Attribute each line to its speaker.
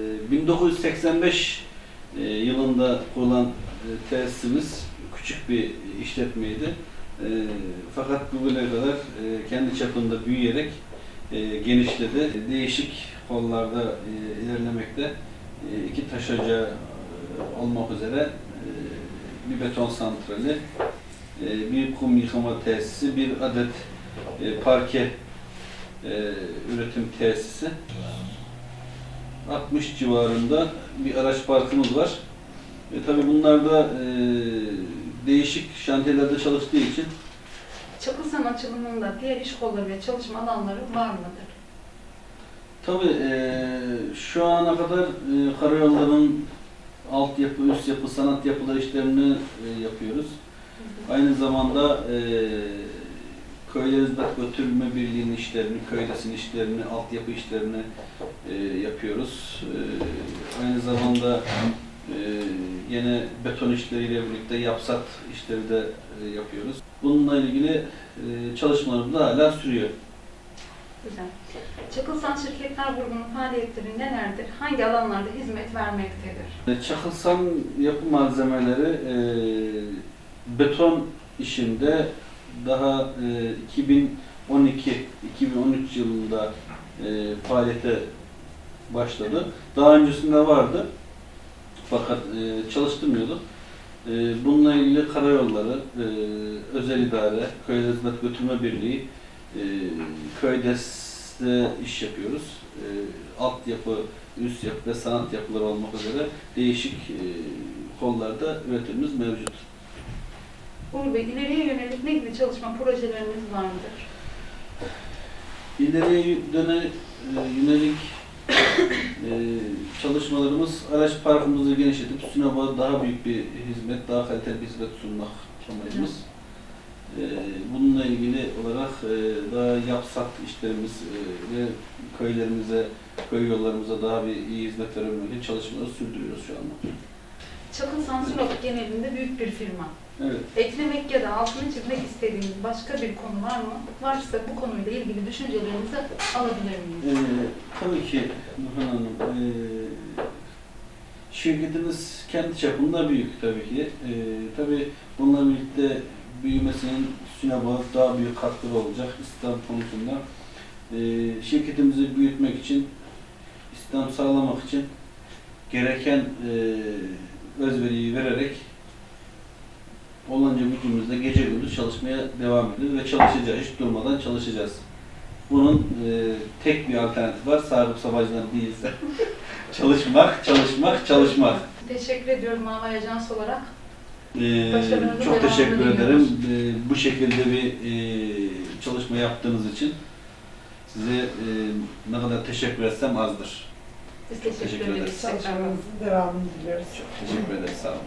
Speaker 1: Ee, 1985 e, yılında kurulan e, tesisimiz küçük bir işletmeydi. E, Fakat bugüne kadar kendi çapında büyüyerek genişledi. Değişik kollarda ilerlemekte. İki taş ocağı e, olmak üzere bir beton santrali, bir kum yıkama tesisi, bir adet parke üretim tesisi. 60 civarında bir araç parkımız var. E, tabii bunlar da e, değişik şantiyelerde çalıştığı için
Speaker 2: Çakılsan açılımında diğer iş kolları ve çalışma alanları var mıdır?
Speaker 1: tabii e, şu ana kadar e, karayolların altyapı, üst yapı, sanat yapıları işlerini e, yapıyoruz. Aynı zamanda e, köylere hizmet götürme birliğinin işlerini, köydesin işlerini, altyapı işlerini e, yapıyoruz. E, aynı zamanda e, yine beton işleriyle birlikte yapsat işleri de e, yapıyoruz. Bununla ilgili e, çalışmalarımız da hala sürüyor.
Speaker 2: Güzel. Çakılsan Şirketler Grubu'nun faaliyetleri nelerdir? Hangi alanlarda hizmet vermektedir?
Speaker 1: E, Çakılsan yapı malzemeleri e, beton işinde daha e, 2012-2013 yılında e, faaliyete başladı. Daha öncesinde vardı fakat e, çalıştırmıyorduk. E, bununla ilgili karayolları, e, özel idare, köy hizmet götürme birliği, e, köyde iş yapıyoruz. E, altyapı, üst yapı ve sanat yapıları olmak üzere değişik e, kollarda üretimimiz mevcut.
Speaker 2: Uğur Bey, ileriye yönelik ne gibi çalışma projeleriniz var mıdır?
Speaker 1: İleriye döne e, yönelik çalışmalarımız araç parkımızı genişletip Sinop'a daha büyük bir hizmet, daha kaliteli bir hizmet sunmak amacımız. E, bununla ilgili olarak e, daha yapsat işlerimiz e, ve köylerimize, köy yollarımıza daha bir iyi hizmet verebilmek için çalışmaları sürdürüyoruz şu anda.
Speaker 2: Çakılsan Sinop genelinde büyük bir firma.
Speaker 1: Evet.
Speaker 2: Eklemek ya da altını çizmek istediğiniz başka bir konu var mı? Varsa bu konuyla ilgili düşüncelerinizi alabilir miyim?
Speaker 1: Ee, tabii ki Nurhan Hanım. ee, şirketimiz kendi çapında büyük tabii ki. Ee, tabii bununla birlikte büyümesinin Sinop'a daha büyük katkıları olacak İslam konusunda. Ee, şirketimizi büyütmek için, İslam sağlamak için gereken ee, özveriyi vererek olanca gücümüzle gece gündüz çalışmaya devam ediyoruz ve çalışacağız. Hiç durmadan çalışacağız. Bunun e, tek bir alternatif var. Sarıp sabacılar değilse. çalışmak, çalışmak, çalışmak.
Speaker 2: Teşekkür ediyorum Mavi Ajans olarak.
Speaker 1: Ee, çok
Speaker 2: devamını
Speaker 1: teşekkür
Speaker 2: diliyoruz.
Speaker 1: ederim. Ee, bu şekilde bir e, çalışma yaptığınız için size e, ne kadar teşekkür etsem azdır.
Speaker 2: Biz teşekkür,
Speaker 1: Teşekkür
Speaker 2: ederiz.
Speaker 1: ederiz.
Speaker 3: Çalışmanızın devamını diliyoruz.
Speaker 1: Teşekkür ederiz. Sağ olun.